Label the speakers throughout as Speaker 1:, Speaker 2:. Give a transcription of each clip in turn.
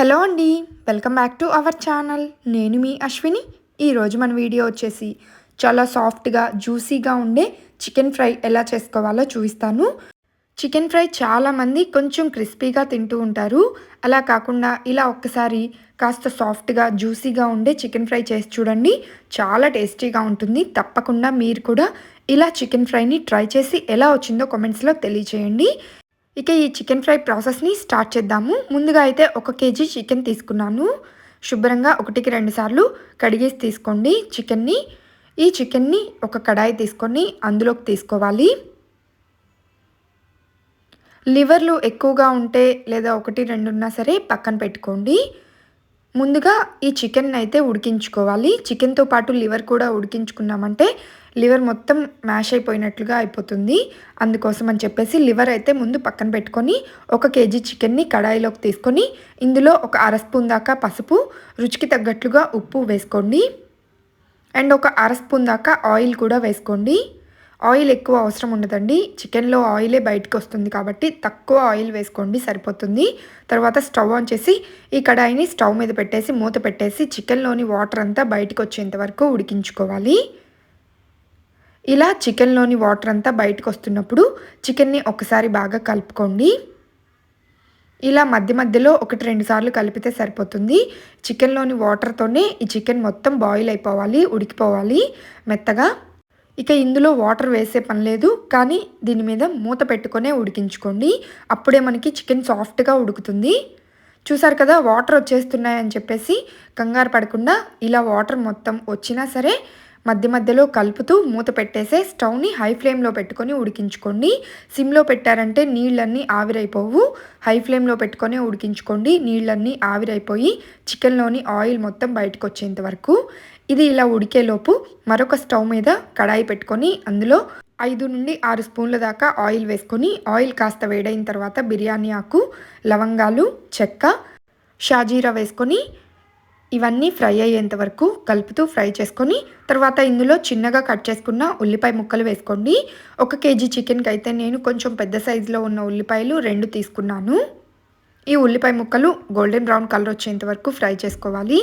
Speaker 1: Hello అండి welcome back to our channel. నేను మీ అశ్విని. ఈరోజు మన వీడియో వచ్చేసి చాలా సాఫ్ట్గా జ్యూసీగా ఉండే చికెన్ ఫ్రై ఎలా చేసుకోవాలో చూపిస్తాను. చికెన్ ఫ్రై చాలామంది కొంచెం క్రిస్పీగా తింటూ ఉంటారు. అలా కాకుండా ఇలా ఒక్కసారి కాస్త సాఫ్ట్గా జ్యూసీగా ఉండే చికెన్ ఫ్రై చేసి చూడండి. చాలా టేస్టీగా ఉంటుంది. తప్పకుండా మీరు కూడా ఇలా చికెన్ ఫ్రైని ట్రై చేసి ఎలా వచ్చిందో కామెంట్స్లో తెలియచేయండి. ఇక ఈ చికెన్ ఫ్రై ప్రాసెస్ని స్టార్ట్ చేద్దాము. ముందుగా అయితే ఒక కేజీ చికెన్ తీసుకున్నాను. శుభ్రంగా ఒకటికి రెండు సార్లు కడిగేసి తీసుకోండి చికెన్ని. ఈ చికెన్ని ఒక కడాయి తీసుకొని అందులోకి తీసుకోవాలి. లివర్లు ఎక్కువగా ఉంటే లేదా ఒకటి రెండు ఉన్నా సరే పక్కన పెట్టుకోండి. ముందుగా ఈ చికెన్ అయితే ఉడికించుకోవాలి. చికెన్తో పాటు లివర్ కూడా ఉడికించుకున్నామంటే లివర్ మొత్తం మ్యాష్ అయిపోయినట్లుగా అయిపోతుంది. అందుకోసం అని చెప్పేసి లివర్ అయితే ముందు పక్కన పెట్టుకొని ఒక కేజీ చికెన్ని కడాయిలోకి తీసుకొని ఇందులో ఒక అర స్పూన్ దాకా పసుపు రుచికి తగ్గట్లుగా ఉప్పు వేసుకోండి. అండ్ ఒక అర స్పూన్ దాకా ఆయిల్ కూడా వేసుకోండి. ఆయిల్ ఎక్కువ అవసరం ఉండదండి. చికెన్లో ఆయిలే బయటకు వస్తుంది కాబట్టి తక్కువ ఆయిల్ వేసుకోండి సరిపోతుంది. తర్వాత స్టవ్ ఆన్ చేసి ఈ కడాయిని స్టవ్ మీద పెట్టేసి మూత పెట్టేసి చికెన్లోని వాటర్ అంతా బయటకు వచ్చేంత వరకు ఉడికించుకోవాలి. ఇలా చికెన్లోని వాటర్ అంతా బయటకు వస్తున్నప్పుడు చికెన్ని ఒకసారి బాగా కలుపుకోండి. ఇలా మధ్య మధ్యలో ఒకటి రెండు సార్లు కలిపితే సరిపోతుంది. చికెన్లోని వాటర్తోనే ఈ చికెన్ మొత్తం బాయిల్ అయిపోవాలి ఉడికిపోవాలి. మెత్తగా ఇక ఇందులో వాటర్ వేసే పని లేదు కానీ దీని మీద మూత పెట్టుకొనే ఉడికించుకోండి. అప్పుడే మనకి చికెన్ సాఫ్ట్గా ఉడుకుతుంది. చూసారు కదా వాటర్ వచ్చేస్తున్నాయని చెప్పేసి కంగారు పడకుండా ఇలా వాటర్ మొత్తం వచ్చినా సరే మధ్య మధ్యలో కలుపుతూ మూత పెట్టేసే స్టవ్ని హై ఫ్లేమ్లో పెట్టుకొని ఉడికించుకోండి. సిమ్లో పెట్టారంటే నీళ్ళన్నీ ఆవిరైపోవు. హై ఫ్లేమ్లో పెట్టుకొని ఉడికించుకోండి. నీళ్ళన్నీ ఆవిరైపోయి చికెన్లోని ఆయిల్ మొత్తం బయటకు వచ్చేంత వరకు. ఇది ఇలా ఉడికేలోపు మరొక స్టవ్ మీద కడాయి పెట్టుకొని అందులో ఐదు నుండి ఆరు స్పూన్ల దాకా ఆయిల్ వేసుకొని ఆయిల్ కాస్త వేడైన తర్వాత బిర్యానీ ఆకు లవంగాలు చెక్క షాజీరా వేసుకొని ఇవన్నీ ఫ్రై అయ్యేంత వరకు కలుపుతూ ఫ్రై చేసుకొని తర్వాత ఇందులో చిన్నగా కట్ చేసుకున్న ఉల్లిపాయ ముక్కలు వేసుకోండి. ఒక కేజీ చికెన్కి అయితే నేను కొంచెం పెద్ద సైజులో ఉన్న ఉల్లిపాయలు రెండు తీసుకున్నాను. ఈ ఉల్లిపాయ ముక్కలు గోల్డెన్ బ్రౌన్ కలర్ వచ్చేంత వరకు ఫ్రై చేసుకోవాలి.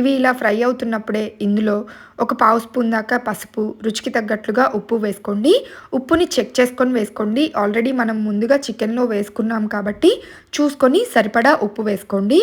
Speaker 1: ఇవి ఇలా ఫ్రై అవుతున్నప్పుడే ఇందులో ఒక పావు స్పూన్ దాకా పసుపు రుచికి తగ్గట్లుగా ఉప్పు వేసుకోండి. ఉప్పుని చెక్ చేసుకొని వేసుకోండి. ఆల్రెడీ మనం ముందుగా చికెన్లో వేసుకున్నాం కాబట్టి చూసుకొని సరిపడా ఉప్పు వేసుకోండి.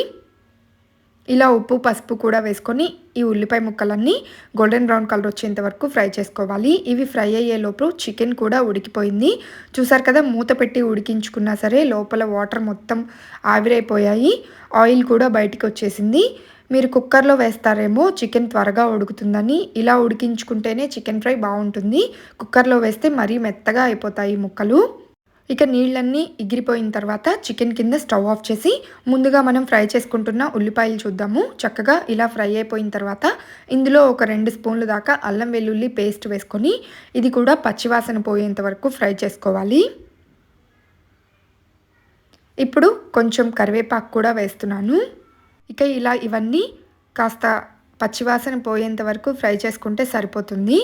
Speaker 1: ఇలా ఉప్పు పసుపు కూడా వేసుకొని ఈ ఉల్లిపాయ ముక్కలన్నీ గోల్డెన్ బ్రౌన్ కలర్ వచ్చేంత వరకు ఫ్రై చేసుకోవాలి. ఇవి ఫ్రై అయ్యేలోపు చికెన్ కూడా ఉడికిపోయింది. చూసారు కదా మూత పెట్టి ఉడికించుకున్నా సరే లోపల వాటర్ మొత్తం ఆవిరైపోయాయి. ఆయిల్ కూడా బయటికి వచ్చేసింది. మీరు కుక్కర్లో వేస్తారేమో చికెన్ త్వరగా ఉడుకుతుందని. ఇలా ఉడికించుకుంటేనే చికెన్ ఫ్రై బాగుంటుంది. కుక్కర్లో వేస్తే మరీ మెత్తగా అయిపోతాయి ముక్కలు. ఇక నీళ్ళన్నీ ఎగిరిపోయిన తర్వాత చికెన్ కింద స్టవ్ ఆఫ్ చేసి ముందుగా మనం ఫ్రై చేసుకుంటున్న ఉల్లిపాయలు చూద్దాము. చక్కగా ఇలా ఫ్రై అయిపోయిన తర్వాత ఇందులో ఒక రెండు స్పూన్లు దాకా అల్లం వెల్లుల్లి పేస్ట్ వేసుకొని ఇది కూడా పచ్చివాసన పోయేంత వరకు ఫ్రై చేసుకోవాలి. ఇప్పుడు కొంచెం కరివేపాకు కూడా వేస్తున్నాను. ఇక ఇలా ఇవన్నీ కాస్త పచ్చివాసన పోయేంత వరకు ఫ్రై చేసుకుంటే సరిపోతుంది.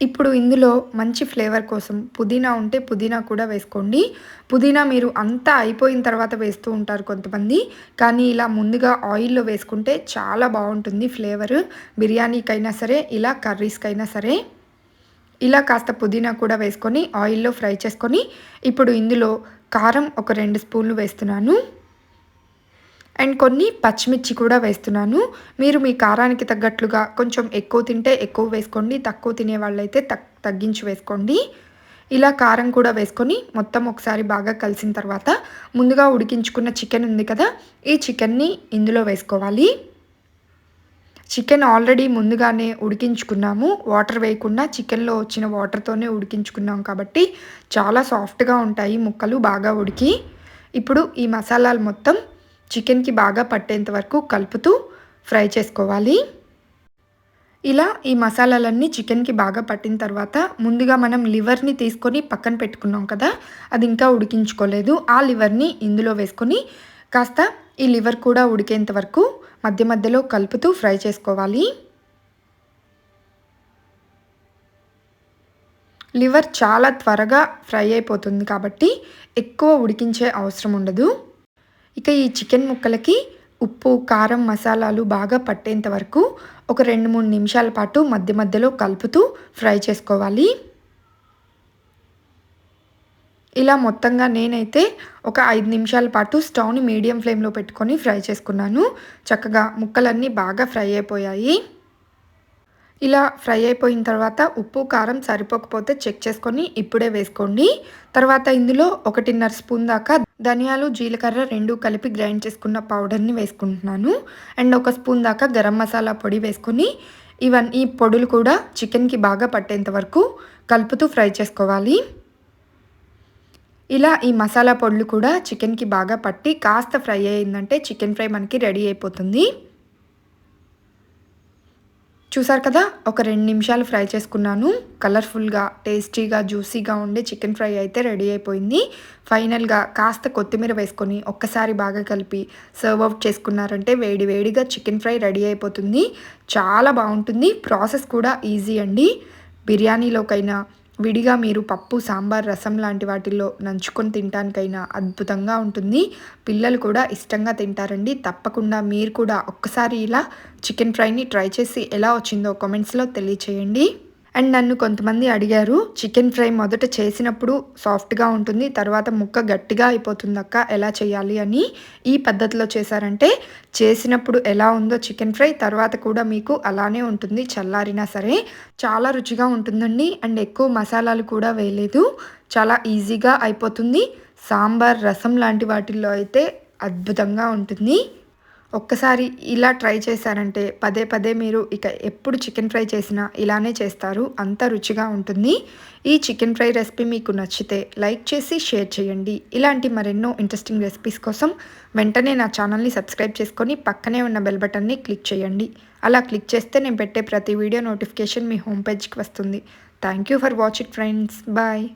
Speaker 1: ఇప్పుడు ఇందులో మంచి ఫ్లేవర్ కోసం పుదీనా ఉంటే పుదీనా కూడా వేసుకోండి. పుదీనా మీరు అంతా అయిపోయిన తర్వాత వేస్తూ ఉంటారు కొంతమంది. కానీ ఇలా ముందుగా ఆయిల్లో వేసుకుంటే చాలా బాగుంటుంది ఫ్లేవర్. బిర్యానీకైనా సరే ఇలా కర్రీస్కైనా సరే. ఇలా కాస్త పుదీనా కూడా వేసుకొని ఆయిల్లో ఫ్రై చేసుకొని ఇప్పుడు ఇందులో కారం ఒక రెండు స్పూన్లు వేస్తున్నాను. అండ్ కొన్ని పచ్చిమిర్చి కూడా వేస్తున్నాను. మీరు మీ కారానికి తగ్గట్లుగా కొంచెం ఎక్కువ తింటే ఎక్కువ వేసుకోండి. తక్కువ తినే వాళ్ళైతే తగ్గించి వేసుకోండి. ఇలా కారం కూడా వేసుకొని మొత్తం ఒకసారి బాగా కలిసిన తర్వాత ముందుగా ఉడికించుకున్న చికెన్ ఉంది కదా ఈ చికెన్ని ఇందులో వేసుకోవాలి. చికెన్ ఆల్రెడీ ముందుగానే ఉడికించుకున్నాము. వాటర్ వేయకుండా చికెన్లో వచ్చిన వాటర్తోనే ఉడికించుకున్నాం కాబట్టి చాలా సాఫ్ట్గా ఉంటాయి ముక్కలు బాగా ఉడికి. ఇప్పుడు ఈ మసాలాలు మొత్తం చికెన్కి బాగా పట్టేంత వరకు కలుపుతూ ఫ్రై చేసుకోవాలి. ఇలా ఈ మసాలాలన్నీ చికెన్కి బాగా పట్టిన తర్వాత ముందుగా మనం లివర్ని తీసుకొని పక్కన పెట్టుకున్నాం కదా అది ఇంకా ఉడికించుకోలేదు. ఆ లివర్ని ఇందులో వేసుకొని కాస్త ఈ లివర్ కూడా ఉడికేంత వరకు మధ్య మధ్యలో కలుపుతూ ఫ్రై చేసుకోవాలి. లివర్ చాలా త్వరగా ఫ్రై అయిపోతుంది కాబట్టి ఎక్కువ ఉడికించే అవసరం ఉండదు. ఇక ఈ చికెన్ ముక్కలకి ఉప్పు కారం మసాలాలు బాగా పట్టేంత వరకు ఒక రెండు మూడు నిమిషాల పాటు మధ్య మధ్యలో కలుపుతూ ఫ్రై చేసుకోవాలి. ఇలా మొత్తంగా నేనైతే ఒక ఐదు నిమిషాల పాటు స్టవ్ని మీడియం ఫ్లేమ్లో పెట్టుకొని ఫ్రై చేసుకున్నాను. చక్కగా ముక్కలన్నీ బాగా ఫ్రై అయిపోయాయి. ఇలా ఫ్రై అయిపోయిన తర్వాత ఉప్పు కారం సరిపోకపోతే చెక్ చేసుకొని ఇప్పుడే వేసుకోండి. తర్వాత ఇందులో ఒకటిన్నర స్పూన్ దాకా ధనియాలు జీలకర్ర రెండు కలిపి గ్రైండ్ చేసుకున్న పౌడర్ని వేసుకుంటున్నాను. అండ్ ఒక స్పూన్ దాకా గరం మసాలా పొడి వేసుకొని ఇవన్నీ ఈ పొడులు కూడా చికెన్కి బాగా పట్టేంత వరకు కలుపుతూ ఫ్రై చేసుకోవాలి. ఇలా ఈ మసాలా పొడులు కూడా చికెన్కి బాగా పట్టి కాస్త ఫ్రై అయిందంటే చికెన్ ఫ్రై మనకి రెడీ అయిపోతుంది. చూసారు కదా ఒక రెండు నిమిషాలు ఫ్రై చేసుకున్నాను. కలర్ఫుల్గా టేస్టీగా జ్యూసీగా ఉండే చికెన్ ఫ్రై అయితే రెడీ అయిపోయింది. ఫైనల్గా కాస్త కొత్తిమీర వేసుకొని ఒక్కసారి బాగా కలిపి సర్వ్ అవుట్ చేసుకున్నారంటే వేడి వేడిగా చికెన్ ఫ్రై రెడీ అయిపోతుంది. చాలా బాగుంటుంది. ప్రాసెస్ కూడా ఈజీ అండి. బిర్యానీలోకైనా విడిగా మీరు పప్పు సాంబార్ రసం లాంటి వాటిల్లో నంచుకొని తినటానికైనా అద్భుతంగా ఉంటుంది. పిల్లలు కూడా ఇష్టంగా తింటారండి. తప్పకుండా మీరు కూడా ఒక్కసారి ఇలా చికెన్ ఫ్రైని ట్రై చేసి ఎలా వచ్చిందో కామెంట్స్లో తెలియచేయండి. అండ్ నన్ను కొంతమంది అడిగారు చికెన్ ఫ్రై మొదట చేసినప్పుడు సాఫ్ట్గా ఉంటుంది తర్వాత ముక్క గట్టిగా అయిపోతుంది అక్క ఎలా చేయాలి? అని ఈ పద్ధతిలో చేశారంటే చేసినప్పుడు ఎలా ఉందో చికెన్ ఫ్రై తర్వాత కూడా మీకు అలానే ఉంటుంది చల్లారినా సరే చాలా రుచిగా ఉంటుందండి. అండ్ ఎక్కువ మసాలాలు కూడా వేయలేదు చాలా ఈజీగా అయిపోతుంది. సాంబార్ రసం లాంటి వాటిల్లో అయితే అద్భుతంగా ఉంటుంది. ఒక్కసారి ఇలా ట్రై చేశారంటే పదే పదే మీరు ఇక ఎప్పుడు చికెన్ ఫ్రై చేసినా ఇలానే చేస్తారు. అంత రుచిగా ఉంటుంది. ఈ చికెన్ ఫ్రై రెసిపీ మీకు నచ్చితే లైక్ చేసి షేర్ చేయండి. ఇలాంటి మరెన్నో ఇంట్రెస్టింగ్ రెసిపీస్ కోసం వెంటనే నా ఛానల్ని సబ్స్క్రైబ్ చేసుకొని పక్కనే ఉన్న బెల్ బటన్ని క్లిక్ చేయండి. అలా క్లిక్ చేస్తే నేను పెట్టే ప్రతి వీడియో నోటిఫికేషన్ మీ హోమ్ పేజ్కి వస్తుంది. Thank you for watch it friends. Bye.